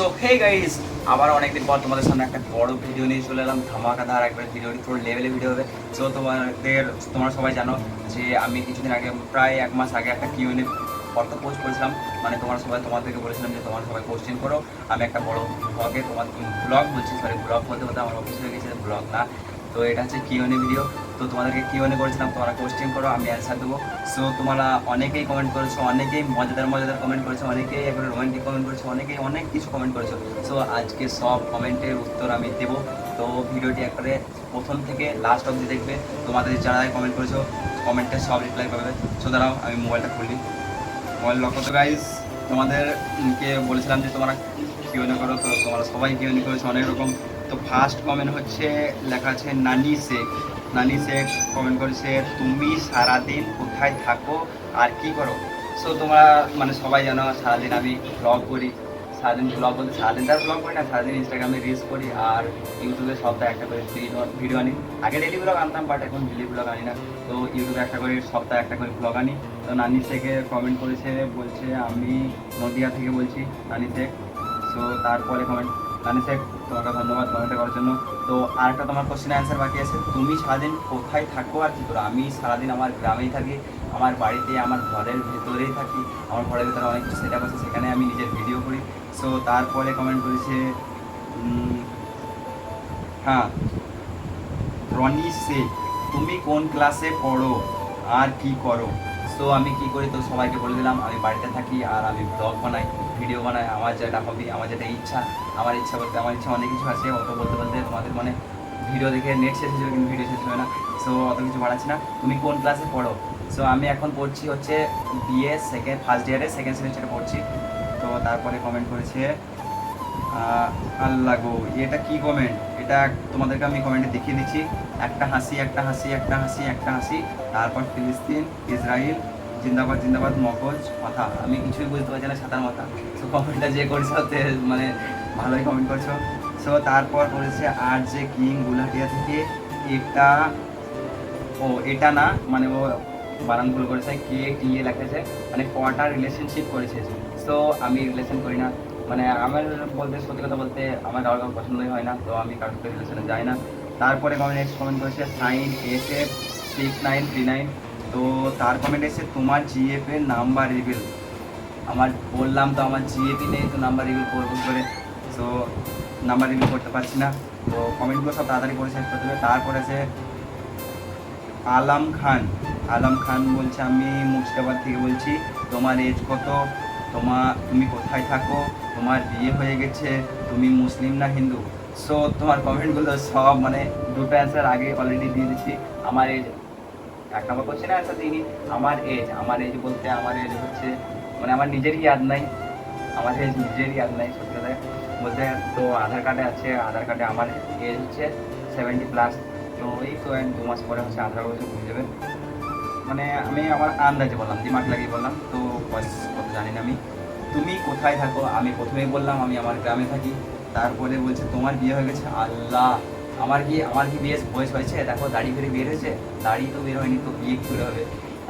So hey guys আবার অনেকদিন পর তোমাদের সামনে একটা বড় ভিডিও নিয়ে চলে এলাম ধামাকাদার একবার ভিডিওটি পুরো লেভেলে ভিডিও হবে। সো তোমাদের, তোমরা সবাই জানো যে আমি কিছুদিন আগে, প্রায় এক মাস আগে একটা কিউএনএ ফটো পোস্ট করেছিলাম। মানে তোমরা সবাই তোমাদেরকে বলেছিলাম যে তোমরা সবাই কোশ্চেন করো। আমি একটা বড় ব্লগে তোমার ব্লগ বলছি সরি ব্লগ বলতে বলতে আমার অফিস হয়ে গেছে ব্লগ না। তো এটা হচ্ছে কিউএনএ ভিডিও তো তোমাদেরকে কিউএনএ করেছিলাম? তোমরা কোশ্চেন করো, আমি অ্যান্সার দেবো। সো তোমরা অনেকেই কমেন্ট করেছ, অনেকেই মজাদার মজাদার কমেন্ট করেছ, অনেকেই একবারে রোমান্টিক কমেন্ট করেছ, অনেকেই অনেক কিছু কমেন্ট করেছ। সো আজকে সব কমেন্টের উত্তর আমি দেবো। তো ভিডিওটি একবারে প্রথম থেকে লাস্ট অবধি দেখবে। তোমাদের যারা কমেন্ট করেছ কমেন্টে সব রিপ্লাই পাবে সো দাঁড়াও, আমি মোবাইলটা খুলি। মোবাইল লক তো গাইজ তোমাদেরকে বলেছিলাম যে তোমরা কিউএনএ করো? তো তোমরা সবাই কিউএনএ করেছ? অনেক রকম। তো ফার্স্ট কমেন্ট হচ্ছে, লেখা আছে, নানি শেখ নানি শেখ কমেন্ট করেছে তুমি সারাদিন কোথায় থাকো আর কি করো? সো তোমরা মানে সবাই জানো সারাদিন আমি ব্লগ করি। সারাদিন ব্লগ বলতে সারাদিন তার ব্লগ করি না, সারাদিন ইনস্টাগ্রামে রিলস করি আর ইউটিউবে সপ্তাহে একটা করে ভিডিও আনি। আগে ডেলি ব্লগ আনতাম বাট এখন ডেলি ব্লগ আনি না। তো ইউটিউবে একটা করে, সপ্তাহে একটা করে ব্লগ আনি। তো নানি থেকে কমেন্ট করেছে, বলছে, আমি নদিয়া থেকে বলছি নানি শেখ সো তারপরে কমেন্ট শেখ তোমাকে ধন্যবাদ কমেন্টটা করার জন্য। তো আরেকটা তোমার কোশ্চেন অ্যান্সার বাকি আছে। তুমি সারাদিন কোথায় থাকো আর কি করো আমি সারাদিন আমার গ্রামেই থাকি, আমার বাড়িতে, আমার ঘরের ভেতরেই থাকি। আমার ঘরের ভেতরে অনেক কিছু সেট আছে, সেখানে আমি নিজের ভিডিও করি। সো তারপরে কমেন্ট করেছে হ্যাঁ রনি শেখ তুমি কোন ক্লাসে পড়ো আর কি করো? সো আমি কি করি? তো সবাইকে বলে দিলাম, আমি বাড়িতে থাকি আর আমি ব্লগ বানাই ভিডিও বানাই। আমার যেটা হবি আমার যেটা ইচ্ছা, আমার ইচ্ছা বলতে, আমার ইচ্ছা অনেক কিছু আছে। অত বলতে বলতে তোমাদের মানে ভিডিও দেখে নেট শেষ হয়েছিল কিন্তু ভিডিও শেষ হবে না। সো অত কিছু বাড়াচ্ছি না। তুমি কোন ক্লাসে পড়ো? সো আমি এখন পড়ছি হচ্ছে বিএ সেকেন্ড ফার্স্ট ইয়ারে সেকেন্ড সেমিস্টারে পড়ছি। তো তারপরে কমেন্ট করেছে আল্লাহ গো, এটা কি কমেন্ট এটা তোমাদেরকে আমি কমেন্টে দেখিয়ে দিচ্ছি। একটা হাসি একটা হাসি একটা হাসি একটা হাসি। তারপর ফিলিস্তিন ইসরায়েল জিন্দাবাদ জিন্দাবাদ, মগজ, মাথা। আমি কিছুই বুঝতে পারছি না সাঁতার মাথা। তো কমেন্টটা যে করছ মানে ভালোই কমেন্ট করছ। সো তারপর করেছে আর যে কিং গুলাটিয়া থেকে, এটা, ও, এটা না মানে ও বানান ভুল করেছে, কে টি এ লেখেছে মানে কটা রিলেশনশিপ করেছে। সো আমি রিলেশন করি না। মানে আমার বলতে, সত্যি কথা বলতে, আমার কারোর কারোর পছন্দই হয় না, তো আমি কারোর রিলেশনে যাই না। তারপরে কমেন্ট নেক্সট কমেন্ট করেছে sign S F six nine three nine তো তার কমেন্ট এসে তোমার জিএফ এর নাম্বার রিভিল আমার বললাম তো আমার জিএপি নেই, তো নাম্বার রিভিল করব করে? সো নাম্বার রিভিল করতে পারছি না। তো কমেন্টগুলো সব তাড়াতাড়ি করে শেষ করতে হবে তারপরে আছে আলম খান। আলম খান বলছে, আমি মুর্শিদাবাদ থেকে বলছি, তোমার এজ কত? তোমার তুমি কোথায় থাকো? তোমার বিয়ে হয়ে গেছে? তুমি মুসলিম না হিন্দু? সো তোমার কমেন্টগুলো সব মানে দুটো অ্যান্সার আগে অলরেডি দিয়ে দিচ্ছি। আমার এজ এক নম্বর কোশ্চেন অ্যান্সার দিইনি আমার এজ আমার এজ বলতে আমার এজ হচ্ছে মানে আমার নিজেরই ইয়াদ নাই, আমার এজ নিজেরই ইয়াদ নাই সত্যি কথা বলতে, তো আধার কার্ডে আছে, আধার কার্ডে আমার এজ হচ্ছে সেভেন্টি প্লাস তো এই তো দু মাস পরে হচ্ছে আধার বছর হয়ে যাবে। মানে আমি আমার আন্দাজে বললাম, দিমাগ লাগিয়ে বললাম, তো কত জানি না আমি, তুমি কোথায় থাকো? আমি প্রথমেই বললাম, আমি আমার গ্রামে থাকি। তারপরে বলছে, তোমার বিয়ে হয়ে গেছে? আল্লাহ! আমার কি আমার কি বিয়ে বয়স হয়েছে? দেখো, দাড়ি ফেরে বের হয়েছে? দাড়ি তো বের হয়নি, তো বিয়ে করে হবে?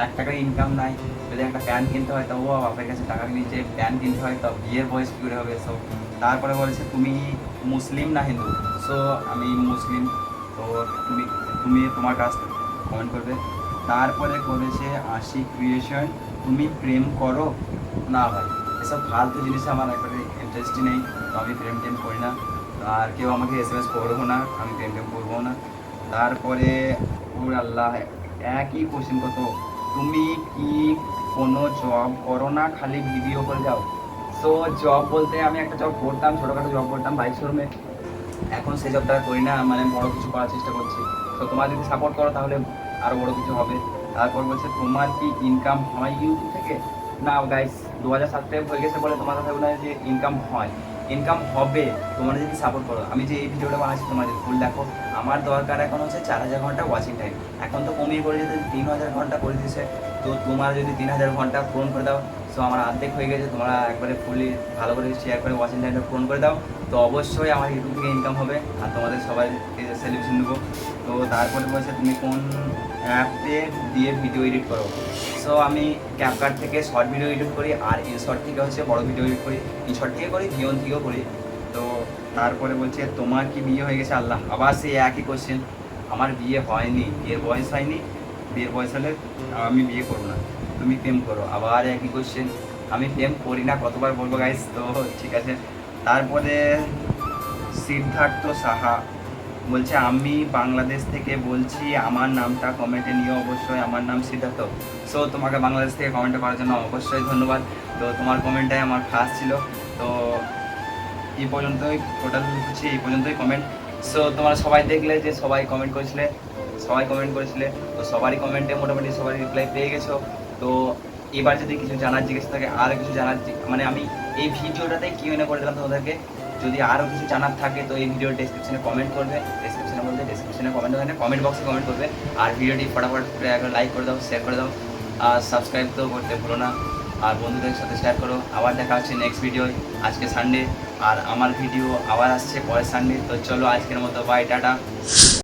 এক টাকার ইনকাম নাই। যদি একটা প্যান কিনতে হয়, তবুও বাপের কাছে টাকা নিচে প্যান কিনতে হয়, তো বিয়ের বয়স করে হবে? সো তারপরে বলেছে, তুমি মুসলিম না হিন্দু? সো আমি মুসলিম। তো তুমি তুমি তোমার কাছ কমেন্ট করবে। তারপরে করেছে আশি ক্রিয়েশন তুমি প্রেম করো? না ভাই, এসব ফালতু জিনিসে আমার একবারে ইন্টারেস্টই নেই। তো আমি প্রেম টেম করি না। আর কেউ আমাকে এস এম এস করব না, আমি প্রেম টেম করব না। তারপরে, ওর আল্লাহ, একই কোশ্চেন কত? তুমি কি কোনো জব করো না, খালি ভিডিও করে যাও সো জব বলতে আমি একটা জব করতাম, ছোটোখাটো জব করতাম বাইক শোরুমে এখন সেই জবটা করি না মানে বড় কিছু করার চেষ্টা করছি। তো তোমার যদি সাপোর্ট করো, তাহলে আরও বড় কিছু হবে। তারপর বলছে, তোমার কি ইনকাম হয় ইউটিউব থেকে? না গাইস দু হাজার সাত থেকে হয়ে গেছে বলে তোমার কথা বলে যে ইনকাম হয়। ইনকাম হবে তোমরা যদি সাপোর্ট করো। আমি যে এই ভিডিওটা বানাচ্ছি যদি ফুল দেখো। আমার দরকার এখন হচ্ছে চার হাজার ঘণ্টা ওয়াচিং টাইম এখন তো কমিয়ে করে যদি তিন হাজার ঘণ্টা করে দিয়েছে। তো তোমার যদি তিন হাজার ঘণ্টা পূরণ করে দাও সো আমার আর্ধেক হয়ে গেছে, তোমরা একবারে ফুলি ভালো করে শেয়ার করে ওয়াচিং টাইমটা পূরণ করে দাও। তো অবশ্যই আমার ইউটিউব থেকে ইনকাম হবে, আর তোমাদের সবাই সেলিব্রেশন দেবো। তো তারপরে বলছে, তুমি কোন অ্যাপে দিয়ে ভিডিও এডিট করো? সো আমি ক্যাপকার্ট থেকে শর্ট ভিডিও এডিট করি, আর শর্ট থেকে হচ্ছে বড় ভিডিও এডিট করি। শর্ট থেকে করি ভিওন থেকেও করি। তো তারপরে বলছে, তোমার কি বিয়ে হয়ে গেছে? আল্লাহ, আবার সেই একই কোশ্চেন আমার বিয়ে হয়নি, বিয়ের বয়স হয়নি, বিয়ের বয়স হলে আমি বিয়ে করব না। তুমি প্রেম করো। আবার একই কোশ্চেন আমি প্রেম করি না, কতবার বলব গাইস তো ঠিক আছে। তারপরে সিদ্ধার্থ সাহা বলছে, আমি বাংলাদেশ থেকে বলছি, আমার নামটা কমেন্টে নিয়ে অবশ্যই। আমার নাম সিদ্ধার্থ। সো তোমাকে বাংলাদেশ থেকে কমেন্ট করার জন্য অবশ্যই ধন্যবাদ। তো তোমার কমেন্টটাই আমার খাস ছিল। তো এই পর্যন্তই টোটাল হচ্ছে এই পর্যন্তই কমেন্ট সো তোমরা সবাই দেখলে যে সবাই কমেন্ট করেছিলে। সবাই কমেন্ট করেছিলে। তো সবারই কমেন্টে মোটামুটি সবাই রিপ্লাই পেয়ে গেছো। তো এবার যদি কিছু জানার জিজ্ঞেস থাকে আরও কিছু জানার মানে আমি এই ভিডিওটাতে কি মনে করে দিলাম তোমাদেরকে? যদি আরও কিছু জানার থাকে, তো এই ভিডিওর ডেসক্রিপশনে কমেন্ট করবে ডেসক্রিপশনে বলতে ডেসক্রিপশনে কমেন্ট ওখানে কমেন্ট বক্সে কমেন্ট করবে। আর ভিডিওটি ফটাফট লাইক করে দাও শেয়ার করে দাও। আর সাবস্ক্রাইব তো করতে ভুলো না। আর বন্ধুদের সাথে শেয়ার করো। আবার দেখা হচ্ছে নেক্সট ভিডিও আজকে সানডে আর আমার ভিডিও আবার আসছে পরের সানডে তো চলো আজকের মতো বাই টাটা।